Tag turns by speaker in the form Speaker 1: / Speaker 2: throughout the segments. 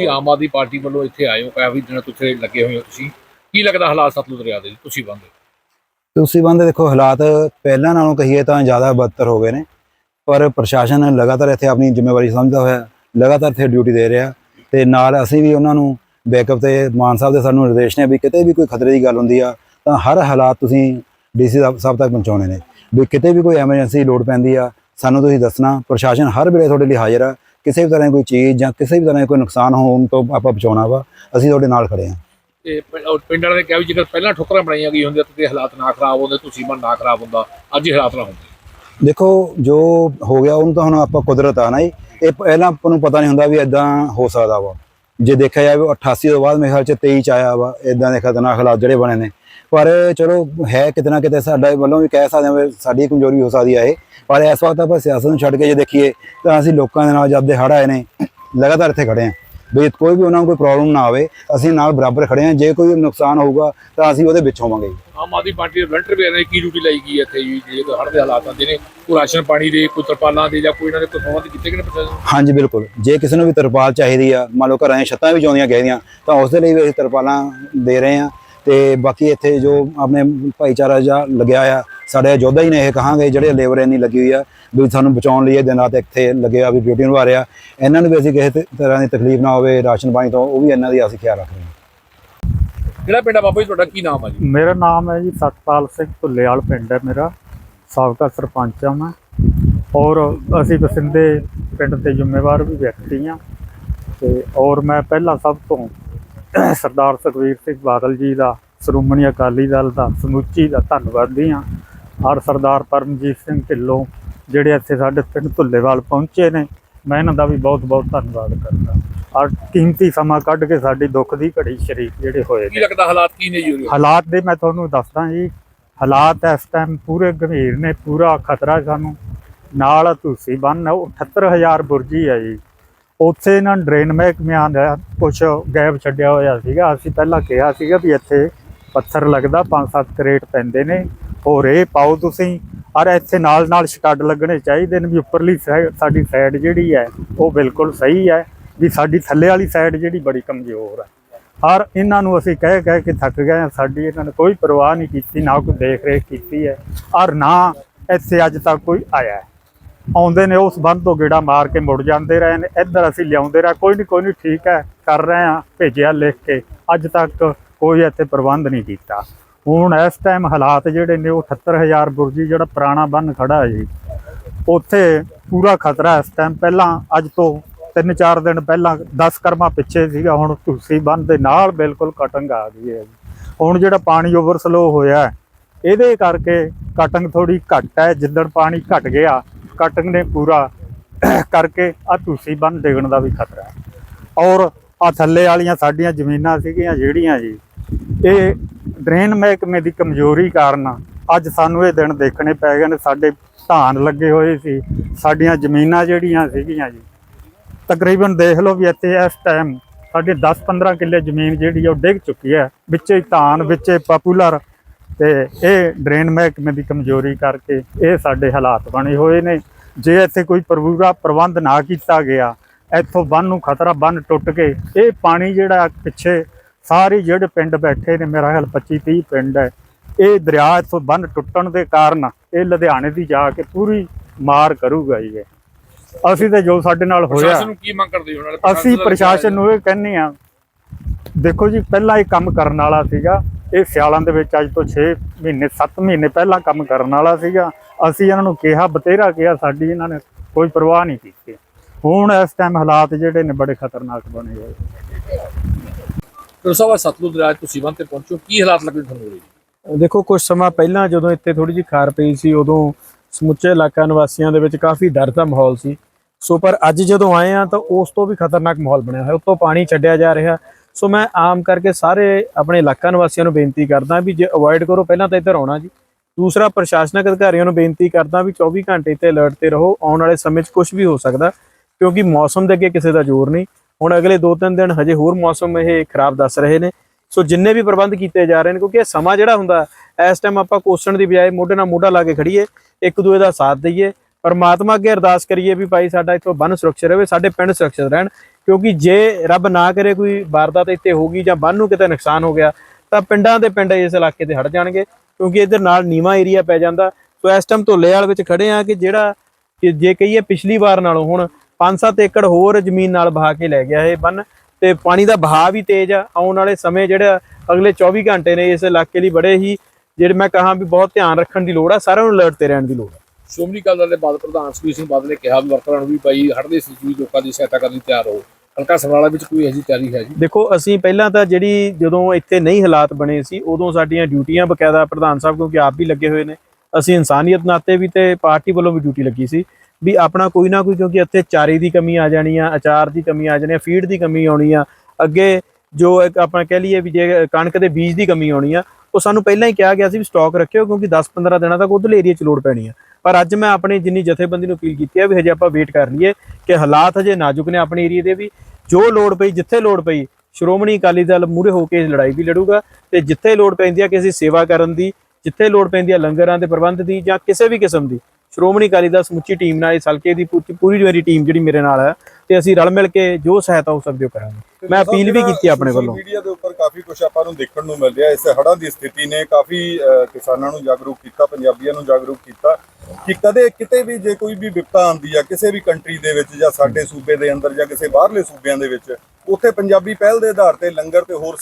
Speaker 1: ਤੁਸੀਂ ਆਮ ਆਦਮੀ ਪਾਰਟੀ ਵੱਲੋਂ ਇੱਥੇ ਆਏ ਹੋ ਕਾਫੀ ਦਿਨਾਂ ਤੋਂ ਇੱਥੇ ਲੱਗੇ ਹੋਏ ਹੋ ਤੁਸੀਂ। ਕੀ ਲੱਗਦਾ ਹਾਲਾਤ ਸਤਲੁਜ ਦਰਿਆ ਦੇ ਤੁਸੀਂ ਬੰਦੇ?
Speaker 2: ਤੁਸੀਂ ਬੰਦੇ ਦੇਖੋ, ਹਾਲਾਤ ਪਹਿਲਾਂ ਨਾਲੋਂ ਕਹੀਏ ਤਾਂ ਜ਼ਿਆਦਾ ਬਦਤਰ ਹੋ ਗਏ ਨੇ। ਪਰ ਪ੍ਰਸ਼ਾਸਨ ਲਗਾਤਾਰ ਇੱਥੇ ਆਪਣੀ ਜ਼ਿੰਮੇਵਾਰੀ ਸਮਝਦਾ ਹੋਇਆ, ਲਗਾਤਾਰ ਇੱਥੇ ਡਿਊਟੀ ਦੇ ਰਿਹਾ। ਤੇ ਨਾਲ ਅਸੀਂ ਵੀ ਉਹਨਾਂ ਨੂੰ ਬੈਕਅਪ ਤੇ, ਮਾਨ ਸਾਹਿਬ ਦੇ ਸਾਨੂੰ ਨਿਰਦੇਸ਼ ਨੇ ਵੀ ਕਿਤੇ ਵੀ ਕੋਈ ਖਤਰੇ ਦੀ ਗੱਲ ਹੁੰਦੀ ਆ, ਤਾਂ ਹਰ ਹਾਲਾਤ ਤੁਸੀਂ ਡੀਸੀ ਸਾਹਿਬ ਤੱਕ ਪਹੁੰਚਾਉਣੇ ਨੇ। ਵੀ ਕਿਤੇ ਵੀ ਕੋਈ ਐਮਰਜੈਂਸੀ ਲੋਡ ਪੈਂਦੀ ਆ, ਸਾਨੂੰ ਤੁਸੀਂ ਦੱਸਣਾ। ਪ੍ਰਸ਼ਾਸਨ ਹਰ ਵੇਲੇ ਤੁਹਾਡੇ ਲਈ ਹਾਜ਼ਰ ਆ। ਕਿਸੇ ਵੀ ਤਰ੍ਹਾਂ ਦੀ ਕੋਈ ਚੀਜ਼ ਜਾਂ ਕਿਸੇ ਵੀ ਤਰ੍ਹਾਂ ਦਾ ਕੋਈ ਨੁਕਸਾਨ ਹੋਣ ਤੋਂ ਆਪਾਂ ਬਚਾਉਣਾ ਵਾ ਅਸੀਂ ਤੁਹਾਡੇ ਨਾਲ ਖੜੇ ਹਾਂ।
Speaker 1: ਇਹ ਪਿੰ- ਉਹ ਪਿੰਡ ਵਾਲੇ ਨੇ ਕਿਹਾ ਵੀ ਜੇਕਰ ਪਹਿਲਾਂ ਠੋਕਰਾਂ ਬਣਾਈਆਂ ਗਈ ਹੁੰਦੀਆਂ ਤੇ ਹਾਲਾਤ ਨਾ ਖਰਾਬ ਹੁੰਦੇ ਤੁਸੀਂ ਮਨ ਨਾ ਖਰਾਬ ਹੁੰਦਾ ਅੱਜ ਹੀ ਹਾਲਾਤ ਨਾ ਹੁੰਦੇ।
Speaker 2: ਦੇਖੋ ਜੋ ਹੋ ਗਿਆ ਉਹਨੂੰ ਤਾਂ ਹੁਣ ਆਪਾਂ ਕੁਦਰਤ ਆ ਨਾ ਜੀ। ਇਹ ਪਹਿਲਾਂ ਆਪਾਂ ਨੂੰ ਪਤਾ ਨਹੀਂ ਹੁੰਦਾ ਵੀ ਇਦਾਂ ਹੋ ਸਕਦਾ ਵਾ। ਜੇ ਦੇਖਿਆ ਜਾਵੇ 88 ਤੋਂ ਬਾਅਦ ਮੇਰੇ ਖਿਆਲ ਚ 23 ਚ ਆਇਆ ਵਾ ਇਦਾਂ ਦੇ ਖਤਰਨਾਕ ਹਾਲਾਤ ਜਿਹੜੇ ਬਣੇ ਨੇ। ਪਰ ਚਲੋ, ਹੈ ਕਿਤੇ ਨਾ ਕਿਤੇ ਸਾਡਾ ਵੱਲੋਂ ਵੀ ਕਹਿ ਸਕਦੇ ਹਾਂ ਵੀ ਸਾਡੀ ਕਮਜ਼ੋਰੀ ਹੋ ਸਕਦੀ ਹੈ ਇਹ। ਪਰ ਇਸ ਵਕਤ ਆਪਾਂ ਸਿਆਸਤ ਨੂੰ ਛੱਡ ਕੇ ਜੇ ਦੇਖੀਏ, ਤਾਂ ਅਸੀਂ ਲੋਕਾਂ ਦੇ ਨਾਲ ਜਦ ਦੇ ਹੜ੍ਹ ਆਏ ਨੇ, ਲਗਾਤਾਰ ਇੱਥੇ ਖੜੇ ਹਾਂ। ਵੀ ਕੋਈ ਵੀ ਉਹਨਾਂ ਨੂੰ ਕੋਈ ਪ੍ਰੋਬਲਮ ਨਾ ਆਵੇ ਅਸੀਂ ਨਾਲ ਬਰਾਬਰ ਖੜੇ ਹਾਂ। ਜੇ ਕੋਈ ਨੁਕਸਾਨ ਹੋਊਗਾ ਤਾਂ ਅਸੀਂ ਉਹਦੇ ਵਿੱਚ ਹੋਵਾਂਗੇ।
Speaker 1: ਆਮ ਆਦਮੀ ਪਾਰਟੀ ਦੇ ਵਲੰਟਰ ਵੀ ਨੇ ਕੀ ਡਿਊਟੀ ਲਈ ਗਈ ਹੈ ਇੱਥੇ ਜੀ? ਜੇ ਕੋਈ ਹੜ੍ਹ ਦੇ ਹਾਲਾਤ ਆਉਂਦੇ ਨੇ ਕੋਈ ਰਾਸ਼ਨ ਪਾਣੀ ਦੇ ਕੋਈ ਤਰਪਾਲਾਂ ਦੇ ਜਾਂ ਕੋਈ ਇਹਨਾਂ ਦੇ ਕੋਈ ਪ੍ਰਬੰਧ ਕੀਤੇ ਕਿ ਨਹੀਂ ਪ੍ਰਸ਼ਾਸਨ?
Speaker 2: ਹਾਂਜੀ ਬਿਲਕੁਲ। ਜੇ ਕਿਸੇ ਨੂੰ ਵੀ ਤਰਪਾਲ ਚਾਹੀਦੀ ਆ ਮੰਨ ਲਓ ਘਰਾਂ ਦੀਆਂ ਛੱਤਾਂ ਵੀ ਚਾਉਂਦੀਆਂ ਗਈਆਂ ਤਾਂ ਉਸ ਦੇ ਲਈ ਵੀ ਅਸੀਂ ਤਰਪਾਲਾਂ ਦੇ ਰਹੇ ਆ ਤੇ ਬਾਕੀ ਇੱਥੇ ਜੋ ਆਪਣੇ ਭਾਈਚਾਰਾ ਜਾਂ ਲੱਗਿਆ ਆ ਸਾਡੇ ਯੋਧਾ ਹੀ ਨੇ ਇਹ ਕਹਾਂਗੇ ਜਿਹੜੇ ਲੇਬਰ ਇੰਨੀ ਲੱਗੀ ਹੋਈ ਆ ਵੀ ਸਾਨੂੰ ਬਚਾਉਣ ਲਈ ਇਹ ਦਿਨ ਰਾਤ ਇੱਥੇ ਲੱਗੇ ਆ ਵੀ ਡਿਊਟੀ ਨਿਭਾ ਰਿਹਾ ਇਹਨਾਂ ਨੂੰ ਵੀ ਅਸੀਂ ਕਿਸੇ ਤਰ੍ਹਾਂ ਦੀ ਤਕਲੀਫ ਨਾ ਹੋਵੇ ਰਾਸ਼ਨ ਪਾਣੀ ਤੋਂ ਉਹ ਵੀ ਇਹਨਾਂ ਦੀ ਅਸੀਂ ਖਿਆਲ ਰੱਖ ਰਹੇ ਹਾਂ।
Speaker 1: ਕਿਹੜਾ ਪਿੰਡ ਆ ਬਾਬਾ ਜੀ? ਤੁਹਾਡਾ ਕੀ ਨਾਮ ਆ ਜੀ?
Speaker 3: ਮੇਰਾ ਨਾਮ ਹੈ ਜੀ ਸਤਪਾਲ ਸਿੰਘ ਭੁੱਲੇਵਾਲ ਪਿੰਡ ਹੈ ਮੇਰਾ। ਸਾਬਕਾ ਸਰਪੰਚ ਹਾਂ ਮੈਂ। ਔਰ ਅਸੀਂ ਬਸਿੰਦੇ ਪਿੰਡ ਦੇ ਜ਼ਿੰਮੇਵਾਰ ਵੀ ਵਿਅਕਤੀ ਹਾਂ। ਤੇ ਔਰ ਮੈਂ ਪਹਿਲਾਂ ਸਭ ਤੋਂ ਸਰਦਾਰ ਸੁਖਵੀਰ ਸਿੰਘ ਬਾਦਲ ਜੀ ਦਾ ਸ਼੍ਰੋਮਣੀ ਅਕਾਲੀ ਦਲ ਦਾ ਸਮੁੱਚੀ ਦਾ ਧੰਨਵਾਦੀ ਹਾਂ। ਔਰ ਸਰਦਾਰ ਪਰਮਜੀਤ ਸਿੰਘ ਢਿੱਲੋਂ ਜਿਹੜੇ ਇੱਥੇ ਸਾਡੇ ਪਿੰਡ ਭੁੱਲੇਵਾਲ ਪਹੁੰਚੇ ਨੇ ਮੈਂ ਇਹਨਾਂ ਦਾ ਵੀ ਬਹੁਤ ਬਹੁਤ ਧੰਨਵਾਦ ਕਰਦਾ। ਔਰ ਕੀਮਤੀ ਸਮਾਂ ਕੱਢ ਕੇ ਸਾਡੀ ਦੁੱਖ ਦੀ ਘੜੀ ਸ਼ਰੀਕ ਜਿਹੜੇ ਹੋਏ
Speaker 1: ਕੀ
Speaker 3: ਨੇ
Speaker 1: ਲੱਗਦਾ ਹਾਲਾਤ ਕੀ ਨੇ ਜੀ?
Speaker 3: ਹਾਲਾਤ ਦੇ ਮੈਂ ਤੁਹਾਨੂੰ ਦੱਸਦਾ ਜੀ ਹਾਲਾਤ ਇਸ ਟਾਈਮ ਪੂਰੇ ਗੰਭੀਰ ਨੇ ਪੂਰਾ ਖਤਰਾ ਸਾਨੂੰ। ਨਾਲ ਤੁਸੀਂ ਬੰਨ 78000 ਬੁਰਜੀ ਹੈ ਜੀ। ਉੱਥੇ ਇਹਨਾਂ ਡਰੇਨ ਮਹਿਕਮਿਆਂ ਦਾ ਕੁਝ ਗੈਪ ਛੱਡਿਆ ਹੋਇਆ ਸੀਗਾ। ਅਸੀਂ ਪਹਿਲਾਂ ਕਿਹਾ ਸੀਗਾ ਵੀ ਇੱਥੇ ਪੱਥਰ ਲੱਗਦਾ 5-7 ਕਰੇਟ ਪੈਂਦੇ ਨੇ। ਉਹ ਰੇ ਪਾਓ ਤੁਸੀਂ। ਔਰ ਇੱਥੇ ਨਾਲ ਨਾਲ ਸਟੱਡ ਲੱਗਣੇ ਚਾਹੀਦੇ ਨੇ ਵੀ ਉੱਪਰਲੀ ਸਾਈਡ ਸਾਡੀ ਸਾਈਡ ਜਿਹੜੀ ਹੈ, ਉਹ ਬਿਲਕੁਲ ਸਹੀ ਹੈ ਵੀ ਸਾਡੀ ਥੱਲੇ ਵਾਲੀ ਸਾਈਡ ਜਿਹੜੀ ਬੜੀ ਕਮਜ਼ੋਰ ਹੈ। ਔਰ ਇਹਨਾਂ ਨੂੰ ਅਸੀਂ ਕਹਿ ਕਹਿ ਕੇ ਥੱਕ ਗਏ ਹਾਂ, ਸਾਡੀ ਇਹਨਾਂ ਨੇ ਕੋਈ ਪਰਵਾਹ ਨਹੀਂ ਕੀਤੀ, ਨਾ ਕੋਈ ਦੇਖ ਰੇਖ ਕੀਤੀ ਹੈ। ਔਰ ਨਾ ਇੱਥੇ ਅੱਜ ਤੱਕ ਕੋਈ ਆਇਆ ਆਉਂਦੇ ਨੇ ਉਸ ਬੰਦ ਤੋਂ ਗੇੜਾ ਮਾਰ ਕੇ ਮੁੜ ਜਾਂਦੇ ਰਹੇ ਨੇ, ਇੱਧਰ ਅਸੀਂ ਲਿਆਉਂਦੇ ਰਹੇ, ਕੋਈ ਨਹੀਂ ਕੋਈ ਨਹੀਂ ਠੀਕ ਹੈ, ਕਰ ਰਹੇ ਹਾਂ, ਭੇਜਿਆ ਲਿਖ ਕੇ। ਅੱਜ ਤੱਕ ਕੋਈ ਇੱਥੇ ਪ੍ਰਬੰਧ ਨਹੀਂ ਕੀਤਾ। ਹੁਣ ਇਸ ਟਾਈਮ ਹਾਲਾਤ ਜਿਹੜੇ ਨੇ ਉਹ 78000 ਬੁਰਜੀ ਜਿਹੜਾ ਪੁਰਾਣਾ ਬੰਨ ਖੜਾ ਹੈ ਜੀ, ਉੱਥੇ ਪੂਰਾ ਖਤਰਾ ਇਸ ਟਾਈਮ ਪਹਿਲਾਂ ਅੱਜ ਤੋਂ 3-4 ਦਿਨ ਪਹਿਲਾਂ 10 ਕਰਮਾ ਪਿੱਛੇ ਸੀਗਾ, ਹੁਣ ਤੁਲਸੀ ਬੰਨ ਦੇ ਨਾਲ ਬਿਲਕੁਲ ਕਟੰਗ ਆ ਗਈ ਹੈ ਜੀ। ਹੁਣ ਜਿਹੜਾ ਪਾਣੀ ਓਵਰਸਲੋ ਹੋਇਆ ਇਹਦੇ ਕਰਕੇ ਕਟੰਗ ਥੋੜੀ ਘੱਟ ਹੈ, ਜਿੱਦਣ ਪਾਣੀ ਘਟ ਗਿਆ ਕਟੰਗ ਨੇ ਪੂਰਾ ਕਰਕੇ ਆ ਤੁਲਸੀ ਬੰਨ ਡਿੱਗਣ ਦਾ ਵੀ ਖਤਰਾ ਹੈ। ਔਰ ਆ ਥੱਲੇ ਵਾਲੀਆਂ ਸਾਡੀਆਂ ਜ਼ਮੀਨਾਂ ਸੀਗੀਆਂ ਜਿਹੜੀਆਂ ਜੀ, ਇਹ ਡਰੇਨ ਮਹਿਕਮੇ ਦੀ ਕਮਜ਼ੋਰੀ ਕਾਰਨ ਅੱਜ ਸਾਨੂੰ ਇਹ ਦਿਨ ਦੇਖਣੇ ਪੈ ਗਏ ਨੇ, ਸਾਡੇ ਧਾਨ ਲੱਗੇ ਹੋਏ ਸੀ, ਸਾਡੀਆਂ ਜ਼ਮੀਨਾਂ ਜਿਹੜੀਆਂ ਸੀਗੀਆਂ ਜੀ। ਤਕਰੀਬਨ ਦੇਖ ਲਓ ਵੀ ਇੱਥੇ ਇਸ ਟਾਈਮ ਸਾਡੀ 10-15 ਕਿੱਲੇ ਜ਼ਮੀਨ ਜਿਹੜੀ ਉਹ ਡਿੱਗ ਚੁੱਕੀ ਹੈ, ਵਿੱਚੇ ਧਾਨ, ਵਿੱਚੇ ਪਪੂਲਰ ਤੇ ਇਹ ਡਰੇਨ ਮਹਿਕਮੇ ਦੀ ਕਮਜ਼ੋਰੀ ਕਰਕੇ ਇਹ ਸਾਡੇ ਹਾਲਾਤ ਬਣੇ ਹੋਏ ਨੇ। ਜੇ ਇੱਥੇ ਕੋਈ ਪੂਰਾ ਪ੍ਰਬੰਧ ਨਾ ਕੀਤਾ ਗਿਆ, ਇੱਥੋਂ ਬੰਨ ਨੂੰ ਖਤਰਾ ਬੰਨ ਟੁੱਟ ਕੇ ਇਹ ਪਾਣੀ ਜਿਹੜਾ ਪਿੱਛੇ ਸਾਰੇ ਜਿਹੜੇ ਪਿੰਡ ਬੈਠੇ ਨੇ ਮੇਰਾ ਖਿਆਲ 25 30 ਪਿੰਡ ਹੈ ਇਹ ਦਰਿਆ ਇੱਥੋਂ ਬੰਨ ਟੁੱਟਣ ਦੇ ਕਾਰਨ ਇਹ ਲੁਧਿਆਣੇ ਦੀ ਜਾ ਕੇ ਪੂਰੀ ਮਾਰ ਕਰੂਗਾ ਇਹ। ਅਸੀਂ ਤੇ ਜੋ ਸਾਡੇ ਨਾਲ ਹੋਇਆ।
Speaker 1: ਪ੍ਰਸ਼ਾਸਨ ਨੂੰ ਕੀ ਮੰਗ ਕਰਦੇ ਹੋ? ਨਾਲ
Speaker 3: ਅਸੀਂ ਪ੍ਰਸ਼ਾਸਨ ਨੂੰ ਇਹ ਕਹਿੰਦੇ ਆ ਦੇਖੋ ਜੀ ਪਹਿਲਾਂ ਇਹ ਕੰਮ ਕਰਨ ਵਾਲਾ ਸੀਗਾ ਇਹ ਸਿਆਲਾਂ ਦੇ ਵਿੱਚ ਅੱਜ ਤੋਂ 6 ਮਹੀਨੇ 7 ਮਹੀਨੇ ਪਹਿਲਾਂ ਕੰਮ ਕਰਨ ਵਾਲਾ ਸੀਗਾ। ਅਸੀਂ ਇਹਨਾਂ ਨੂੰ ਕਿਹਾ ਬਤੇਰਾ ਕਿਹਾ ਸਾਡੀ ਇਹਨਾਂ ਨੇ ਕੋਈ ਪਰਵਾਹ ਨਹੀਂ ਕੀਤੀ। ਹੁਣ ਇਸ ਟਾਈਮ ਹਾਲਾਤ ਜਿਹੜੇ ਨੇ ਬੜੇ ਖਤਰਨਾਕ ਬਣੇ ਹੋਏ।
Speaker 1: ਰਸਵਾ ਸਤਲੁਜ ਦਰਿਆ 'ਚ ਤੁਸੀਂ ਤੇ ਪਹੁੰਚੋ ਕੀ ਹਾਲਾਤ ਲੱਗਦੇ ਤੁਹਾਨੂੰ ਉਰੇ?
Speaker 4: ਦੇਖੋ ਕੁਝ ਸਮਾਂ ਪਹਿਲਾਂ ਜਦੋਂ ਇੱਥੇ ਥੋੜੀ ਜਿਹੀ ਖਾਰ ਪਈ ਸੀ, ਉਦੋਂ ਸਮੁੱਚੇ ਇਲਾਕਾ ਨਿਵਾਸੀਆਂ ਦੇ ਵਿੱਚ ਕਾਫੀ ਡਰ ਦਾ ਮਾਹੌਲ ਸੀ। ਸੋ, ਪਰ ਅੱਜ ਜਦੋਂ ਆਏ ਆ ਤਾਂ ਉਸ ਤੋਂ ਵੀ ਖਤਰਨਾਕ ਮਾਹੌਲ ਬਣਿਆ ਹੋਇਆ। ਉੱਤੋਂ ਪਾਣੀ ਛੱਡਿਆ ਜਾ ਰਿਹਾ। ਸੋ, ਮੈਂ ਆਮ ਕਰਕੇ ਸਾਰੇ ਆਪਣੇ ਇਲਾਕਾ ਨਿਵਾਸੀਆਂ ਨੂੰ ਬੇਨਤੀ ਕਰਦਾ ਵੀ ਜੇ ਅਵੋਇਡ ਕਰੋ, ਪਹਿਲਾਂ ਤਾਂ ਇੱਧਰ ਆਉਣਾ ਜੀ। ਦੂਸਰਾ, ਪ੍ਰਸ਼ਾਸਨਿਕ ਅਧਿਕਾਰੀਆਂ ਨੂੰ ਬੇਨਤੀ ਕਰਦਾ ਵੀ 24 ਘੰਟੇ ਤੇ ਅਲਰਟ ਤੇ ਰਹੋ। ਆਉਣ ਵਾਲੇ ਸਮੇਂ 'ਚ ਕੁਝ ਵੀ ਹੋ ਸਕਦਾ, ਕਿਉਂਕਿ ਮੌਸਮ ਦੇ ਅੱਗੇ ਕਿਸੇ ਦਾ ਜ਼ੋਰ ਨਹੀਂ। ਹੁਣ ਅਗਲੇ 2-3 ਦਿਨ ਹਜੇ ਹੋਰ ਮੌਸਮ ਇਹ ਖਰਾਬ ਦੱਸ ਰਹੇ ਨੇ। ਸੋ ਜਿੰਨੇ ਵੀ ਪ੍ਰਬੰਧ ਕੀਤੇ ਜਾ ਰਹੇ ਨੇ, ਕਿਉਂਕਿ ਇਹ ਸਮਾਂ ਜਿਹੜਾ ਹੁੰਦਾ, ਇਸ ਟਾਈਮ ਆਪਾਂ ਕੋਸਣ ਦੀ ਬਜਾਏ ਮੋਢੇ ਨਾਲ ਮੋਢਾ ਲਾ ਕੇ ਖੜੀਏ ਇੱਕ ਦੂਏ ਦਾ ਸਾਥ ਦਈਏ। ਪਰਮਾਤਮਾ ਅੱਗੇ ਅਰਦਾਸ ਕਰੀਏ ਵੀ ਭਾਈ ਸਾਡਾ ਇੱਥੋਂ ਬੰਨ ਸੁਰੱਖਿਅਤ ਰਹੇ, ਸਾਡੇ ਪਿੰਡ ਸੁਰੱਖਿਅਤ ਰਹਿਣ। ਕਿਉਂਕਿ ਜੇ ਰੱਬ ਨਾ ਕਰੇ ਕੋਈ ਵਾਰਦਾਤ ਇੱਥੇ ਹੋਗੀ ਜਾਂ ਬੰਨ ਨੂੰ ਕਿਤੇ ਨੁਕਸਾਨ ਹੋ ਗਿਆ, ਤਾਂ ਪਿੰਡਾਂ ਦੇ ਪਿੰਡ ਇਸ ਇਲਾਕੇ ਤੇ ਹਟ ਜਾਣਗੇ, ਕਿਉਂਕਿ ਇਧਰ ਨਾਲ ਨੀਵਾ ਏਰੀਆ ਪੈ ਜਾਂਦਾ। ਸੋ ਇਸ ਟਾਈਮ ਧੁੱਲੇ ਵਾਲ ਵਿੱਚ ਖੜੇ ਆ ਕਿ ਜਿਹੜਾ, ਕਿ ਜੇ ਕਹੀਏ ਪਿਛਲੀ ਵਾਰ ਨਾਲੋਂ ਹੁਣ 5-7 ਏਕੜ ਹੋਰ ਜ਼ਮੀਨ ਨਾਲ ਬਹਾ ਕੇ ਲੈ ਗਿਆ ਇਹ ਬੰਨ ਤੇ ਪਾਣੀ ਦਾ ਬਹਾਅ ਵੀ ਤੇਜ਼ ਆ। ਆਉਣ ਵਾਲੇ ਸਮੇਂ ਜਿਹੜਾ ਅਗਲੇ 24 ਘੰਟੇ ਨੇ ਇਸ ਇਲਾਕੇ ਲਈ ਬੜੇ ਹੀ ਜਿਹੜੇ ਮੈਂ ਕਹਾਂ ਵੀ ਬਹੁਤ ਧਿਆਨ ਰੱਖਣ ਦੀ ਲੋੜ ਆ ਸਾਰਿਆਂ ਨੂੰ ਅਲਰਟ ਤੇ ਰਹਿਣ ਦੀ ਲੋੜ ਆ।
Speaker 1: ਸ਼੍ਰੋਮਣੀ ਅਕਾਲੀ ਦਲ ਦੇ ਬਾਦਲ ਪ੍ਰਧਾਨ ਸੁਖਬੀਰ ਸਿੰਘ ਬਾਦਲ ਨੇ ਕਿਹਾ ਵੀ ਵਰਕਰਾਂ ਨੂੰ ਵੀ ਭਾਈ ਹੜ੍ਹ ਦੇ ਵਿੱਚ ਲੋਕਾਂ ਦੀ ਸਹਾਇਤਾ ਕਰਨ ਲਈ ਤਿਆਰ ਰਹੋ। ਹਲਕਾ ਸਮਰਾਲਾ ਵਿੱਚ ਕੋਈ ਇਹੋ ਜਿਹੀ ਤਿਆਰੀ ਹੈ ਜੀ?
Speaker 4: ਦੇਖੋ ਅਸੀਂ ਪਹਿਲਾਂ ਤਾਂ ਜਿਹੜੀ ਜਦੋਂ ਇੱਥੇ ਨਹੀਂ ਹਾਲਾਤ ਬਣੇ ਸੀ ਉਦੋਂ ਸਾਡੀਆਂ ਡਿਊਟੀਆਂ ਬਕਾਇਦਾ ਪ੍ਰਧਾਨ ਸਾਹਿਬ ਕਿਉਂਕਿ ਆਪ ਵੀ ਲੱਗੇ ਹੋਏ ਨੇ ਅਸੀਂ ਇਨਸਾਨੀਅਤ ਨਾਤੇ ਵੀ ਤੇ ਪਾਰਟੀ ਵੱਲੋਂ ਵੀ ਡਿਊਟੀ ਲੱਗੀ ਸੀ। ਵੀ ਆਪਣਾ ਕੋਈ ਨਾ ਕੋਈ ਕਿਉਂਕਿ ਇੱਥੇ ਚਾਰੇ ਦੀ ਕਮੀ ਆ ਜਾਣੀ ਆ, ਅਚਾਰ ਦੀ ਕਮੀ ਆ ਜਾਣੀ ਆ, ਫੀਡ ਦੀ ਕਮੀ ਆਉਣੀ ਆ, ਅੱਗੇ ਜੋ ਇੱਕ ਆਪਾਂ ਕਹਿ ਲਈਏ ਵੀ ਜੇ ਕਣਕ ਦੇ ਬੀਜ ਦੀ ਕਮੀ ਆਉਣੀ ਆ, ਉਹ ਸਾਨੂੰ ਪਹਿਲਾਂ ਹੀ ਕਿਹਾ ਗਿਆ ਸੀ ਵੀ ਸਟਾਕ ਰੱਖਿਓ ਕਿਉਂਕਿ 10-15 ਦਿਨਾਂ ਤੱਕ ਉਧਰਲੇ ਏਰੀਆ 'ਚ ਲੋਡ ਪੈਣੀ ਆ। ਪਰ ਅੱਜ ਮੈਂ ਆਪਣੀ ਜਿੰਨੀ ਜਥੇਬੰਦੀ ਨੂੰ ਅਪੀਲ ਕੀਤੀ ਹੈ ਵੀ ਹਜੇ ਆਪਾਂ ਵੇਟ ਕਰ ਲਈਏ ਕਿ ਹਾਲਾਤ ਹਜੇ ਨਾਜ਼ੁਕ ਨੇ ਆਪਣੇ ਏਰੀਆ ਦੇ ਵੀ। ਜੋ ਲੋੜ ਪਈ, ਜਿੱਥੇ ਲੋੜ ਪਈ, ਸ਼੍ਰੋਮਣੀ ਅਕਾਲੀ ਦਲ ਮੂਹਰੇ ਹੋ ਕੇ ਲੜਾਈ ਵੀ ਲੜੂਗਾ ਤੇ ਜਿੱਥੇ ਲੋੜ ਪੈਂਦੀ ਆ ਕਿਸੇ ਸੇਵਾ ਕਰਨ ਦੀ, ਜਿੱਥੇ ਲੋੜ ਪੈਂਦੀ ਆ ਲੰਗਰਾਂ ਦੇ ਪ੍ਰਬੰਧ ਦੀ ਜਾਂ ਕਿਸੇ ਵੀ ਕਿਸਮ ਦੀ ਸ਼੍ਰੋਮਣੀ ਅਕਾਲੀ ਦਲ ਸਮੁੱਚੀ ਟੀਮ ਨਾਲ ਇਸ ਹਲਕੇ ਦੀ ਪੂਰੀ- ਮੇਰੀ ਟੀਮ ਜਿਹੜੀ ਮੇਰੇ ਨਾਲ ਹੈ ਤੇ ਅਸੀਂ ਰਲ ਮਿਲ ਕੇ ਜੋ ਸਹਾਇਤਾ ਹੋ ਸਕਦੀ ਉਹ ਕਰਾਂਗੇ। ਮੈਂ ਅਪੀਲ ਵੀ ਕੀਤੀ ਆਪਣੇ ਵੱਲੋਂ।
Speaker 5: ਮੀਡੀਆ ਦੇ ਉੱਪਰ ਕਾਫੀ ਕੁਝ ਆਪਾਂ ਨੂੰ ਦੇਖਣ ਨੂੰ ਮਿਲ ਰਿਹਾ ਇਸ ਹੜ੍ਹਾਂ ਦੀ ਸਥਿਤੀ ਨੇ ਕਾਫੀ ਕਿਸਾਨਾਂ ਨੂੰ ਜਾਗਰੂਕ ਕੀਤਾ ਪੰਜਾਬੀਆਂ ਨੂੰ ਜਾਗਰੂਕ ਕੀਤਾ ਕਿ ਕਦੇ ਕਿਤੇ ਵੀ ਜੇ ਕੋਈ ਵੀ ਵਿਪਤਾ ਆਉਂਦੀ ਆ ਕਿਸੇ ਵੀ ਕੰਟਰੀ ਦੇ ਵਿੱਚ ਜਾਂ ਸਾਡੇ ਸੂਬੇ ਦੇ ਅੰਦਰ ਜਾਂ ਕਿਸੇ ਬਾਹਰਲੇ ਸੂਬਿਆਂ ਦੇ ਵਿੱਚ ਉੱਥੇ ਪੰਜਾਬੀ ਪਹਿਲ ਦੇ ਆਧਾਰ ਤੇ ਲੰਗਰ ਤੇ ਹੋਰ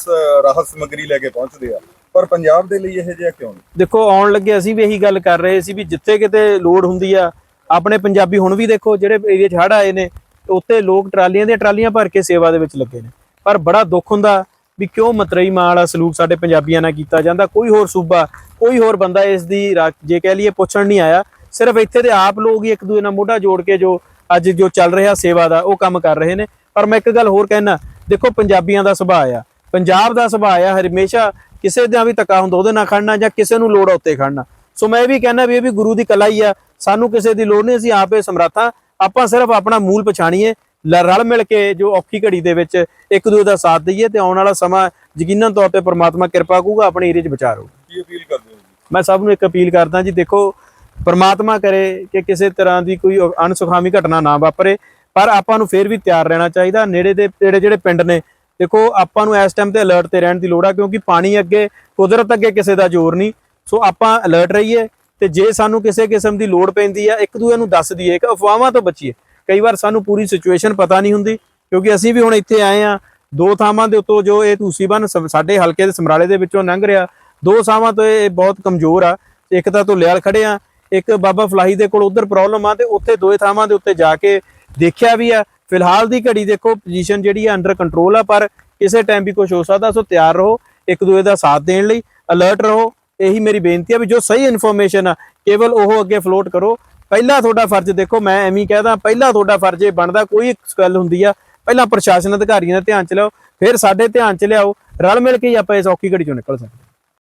Speaker 5: ਰਾਹਤ ਸਮੱਗਰੀ ਲੈ ਕੇ ਪਹੁੰਚਦੇ ਆ। ਪਰ ਪੰਜਾਬ ਦੇ ਲਈ ਇਹ ਜਿਹਾ ਕਿਉਂ ਨਹੀਂ?
Speaker 4: ਦੇਖੋ, ਆਉਣ ਲੱਗੇ ਅਸੀਂ ਵੀ ਇਹੀ ਗੱਲ ਕਰ ਰਹੇ ਸੀ ਵੀ ਜਿੱਥੇ ਕਿਤੇ ਲੋੜ ਹੁੰਦੀ ਆ, ਆਪਣੇ ਪੰਜਾਬੀ ਹੁਣ ਵੀ ਦੇਖੋ, ਜਿਹੜੇ ਏਰੀਆ 'ਚ ਹੜ੍ਹ ਆਏ ਨੇ, ਉੱਥੇ ਲੋਕ ਟਰਾਲੀਆਂ ਦੀਆਂ ਟਰਾਲੀਆਂ ਭਰ ਕੇ ਸੇਵਾ ਦੇ ਵਿੱਚ ਲੱਗੇ ਨੇ। ਪਰ ਬੜਾ ਦੁੱਖ ਹੁੰਦਾ ਵੀ ਕਿਉਂ ਮਤਰਈ ਮਾਂ ਵਾਲਾ ਸਲੂਕ ਸਾਡੇ ਪੰਜਾਬੀਆਂ ਨਾਲ ਕੀਤਾ ਜਾਂਦਾ, ਕੋਈ ਹੋਰ ਸੂਬਾ, ਕੋਈ ਹੋਰ ਬੰਦਾ ਇਸ ਦੀ ਰਾ- ਜੇ ਕਹਿ ਲਈਏ ਪੁੱਛਣ ਨਹੀਂ ਆਇਆ, ਸਿਰਫ ਇੱਥੇ ਦੇ ਆਪ ਲੋਕ ਹੀ ਇੱਕ ਦੂਜੇ ਨਾਲ ਮੋਢਾ ਜੋੜ ਕੇ ਜੋ ਅੱਜ ਜੋ ਚੱਲ ਰਿਹਾ ਸੇਵਾ ਦਾ, ਉਹ ਕੰਮ ਕਰ ਰਹੇ ਨੇ। ਪਰ ਮੈਂ ਇੱਕ ਗੱਲ ਹੋਰ ਕਹਿਣਾ ਦੇਖੋ, ਪੰਜਾਬੀਆਂ ਦਾ ਸੁਭਾਅ ਆ, ਪੰਜਾਬ ਦਾ ਸੁਭਾਅ ਆ, ਹਮੇਸ਼ਾ ਕਿਸੇ ਦਾ ਵੀ ਧੱਕਾ ਹੁੰਦਾ ਉਹਦੇ ਨਾਲ ਖੜਨਾ ਜਾਂ ਕਿਸੇ ਨੂੰ ਲੋੜ ਉੱਤੇ ਖੜਨਾ। ਸੋ ਮੈਂ ਇਹ ਵੀ ਕਹਿਣਾ ਵੀ ਇਹ ਵੀ ਗੁਰੂ ਦੀ ਕਲਾ ਹੀ ਆ ਸਾਨੂੰ ਕਿਸੇ ਦੀ ਲੋੜ ਨਹੀਂ ਅਸੀਂ ਆਪੇ ਸਮਰੱਥਾ। ਆਪਾਂ ਸਿਰਫ ਆਪਣਾ ਮੂਲ ਪਛਾਣੀਏ ਰਲ ਮਿਲ ਕੇ ਜੋ ਔਖੀ ਘੜੀ ਦੇ ਵਿੱਚ ਇੱਕ ਦੂਜੇ ਦਾ ਸਾਥ ਦਈਏ ਤੇ ਆਉਣ ਵਾਲਾ ਸਮਾਂ ਯਕੀਨਨ ਤੌਰ ਤੇ ਪ੍ਰਮਾਤਮਾ ਕਿਰਪਾ ਕਰੂਗਾ ਆਪਣੇ ਏਰੀਏ 'ਚ ਬਚਾ ਰਹੂ
Speaker 5: ਕੀ ਅਪੀਲ ਕਰਦੇ ਹੋ?
Speaker 4: ਮੈਂ ਸਭ ਨੂੰ ਇੱਕ ਅਪੀਲ ਕਰਦਾ ਜੀ ਦੇਖੋ ਪਰਮਾਤਮਾ ਕਰੇ ਕਿ ਕਿਸੇ ਤਰ੍ਹਾਂ ਦੀ ਕੋਈ ਅਣਸੁਖਾਵੀ ਘਟਨਾ ਨਾ ਵਾਪਰੇ ਪਰ ਆਪਾਂ ਨੂੰ ਫੇਰ ਵੀ ਤਿਆਰ ਰਹਿਣਾ ਚਾਹੀਦਾ। ਨੇੜੇ ਦੇ ਨੇੜੇ ਜਿਹੜੇ ਪਿੰਡ ਨੇ ਦੇਖੋ, ਆਪਾਂ ਨੂੰ ਇਸ ਟਾਈਮ ਤੇ ਅਲਰਟ ਤੇ ਰਹਿਣ ਦੀ ਲੋੜ ਆ, ਕਿਉਂਕਿ ਪਾਣੀ ਅੱਗੇ, ਕੁਦਰਤ ਅੱਗੇ ਕਿਸੇ ਦਾ ਜ਼ੋਰ ਨਹੀਂ। ਸੋ ਆਪਾਂ ਅਲਰਟ ਰਹੀਏ ਤੇ ਜੇ ਸਾਨੂੰ ਕਿਸੇ ਕਿਸਮ ਦੀ ਲੋੜ ਪੈਂਦੀ ਆ, ਇੱਕ ਦੂਜੇ ਨੂੰ ਦੱਸ ਦਈਏ ਕਿ ਅਫਵਾਹਾਂ ਤੋਂ ਬਚੀਏ। ਕਈ ਵਾਰ ਸਾਨੂੰ ਪੂਰੀ ਸਿਚੁਏਸ਼ਨ ਪਤਾ ਨਹੀਂ ਹੁੰਦੀ, ਕਿਉਂਕਿ ਅਸੀਂ ਵੀ ਹੁਣ ਇੱਥੇ ਆਏ ਆ। ਦੋ ਥਾਵਾਂ ਦੇ ਉੱਤੋਂ ਜੋ ਇਹ ਤੁਸੀਂ ਬਨ ਸਾਡੇ ਹਲਕੇ ਦੇ ਸਮਰਾਲੇ ਦੇ ਵਿੱਚੋਂ ਲੰਘ ਰਿਹਾ। ਦੋ ਥਾਵਾਂ ਤੋਂ ਇਹ ਬਹੁਤ ਕਮਜ਼ੋਰ ਆ। ਇੱਕ ਤਾਂ ਧੁੱਲਿਆਲ ਖੜੇ ਆ, ਇੱਕ ਬਾਬਾ ਫਲਾਹੀ ਦੇ ਕੋਲ ਉਧਰ ਪ੍ਰੋਬਲਮ ਆ ਤੇ ਉੱਥੇ ਦੋਏ ਥਾਵਾਂ ਦੇ ਉੱਤੇ ਜਾ ਕੇ ਦੇਖਿਆ ਵੀ ਆ। ਫਿਲਹਾਲ ਦੀ ਘੜੀ ਦੇਖੋ ਪੋਜੀਸ਼ਨ ਜਿਹੜੀ ਆ ਅੰਡਰ ਕੰਟਰੋਲ ਆ, ਪਰ ਕਿਸੇ ਟਾਈਮ ਵੀ ਕੁਝ ਹੋ ਸਕਦਾ, ਸੋ ਤਿਆਰ ਰਹੋ, ਇੱਕ ਦੂਜੇ ਦਾ ਸਾਥ ਦੇਣ ਲਈ ਅਲਰਟ ਰਹੋ। ਇਹੀ ਮੇਰੀ ਬੇਨਤੀ ਆ ਵੀ ਜੋ ਸਹੀ ਇਨਫੋਰਮੇਸ਼ਨ ਆ, ਕੇਵਲ ਉਹ ਅੱਗੇ ਫਲੋਟ ਕਰੋ। ਪਹਿਲਾ ਤੁਹਾਡਾ ਫਰਜ਼ ਦੇਖੋ, ਮੈਂ ਐਵੇਂ ਹੀ ਕਹਦਾ ਪਹਿਲਾ ਤੁਹਾਡਾ ਫਰਜ਼ ਇਹ ਬਣਦਾ, ਕੋਈ ਇੱਕ ਗੱਲ ਹੁੰਦੀ ਆ, ਪਹਿਲਾਂ ਪ੍ਰਸ਼ਾਸਨ ਅਧਿਕਾਰੀਆਂ ਦਾ ਧਿਆਨ ਚ ਲਿਆਓ, ਫਿਰ ਸਾਡੇ ਧਿਆਨ ਚ ਲਿਆਓ, ਰਲ ਮਿਲ ਕੇ ਹੀ ਆਪਾਂ ਇਸ ਔਖੀ ਘੜੀ ਚੋਂ ਨਿਕਲ ਸਕਦੇ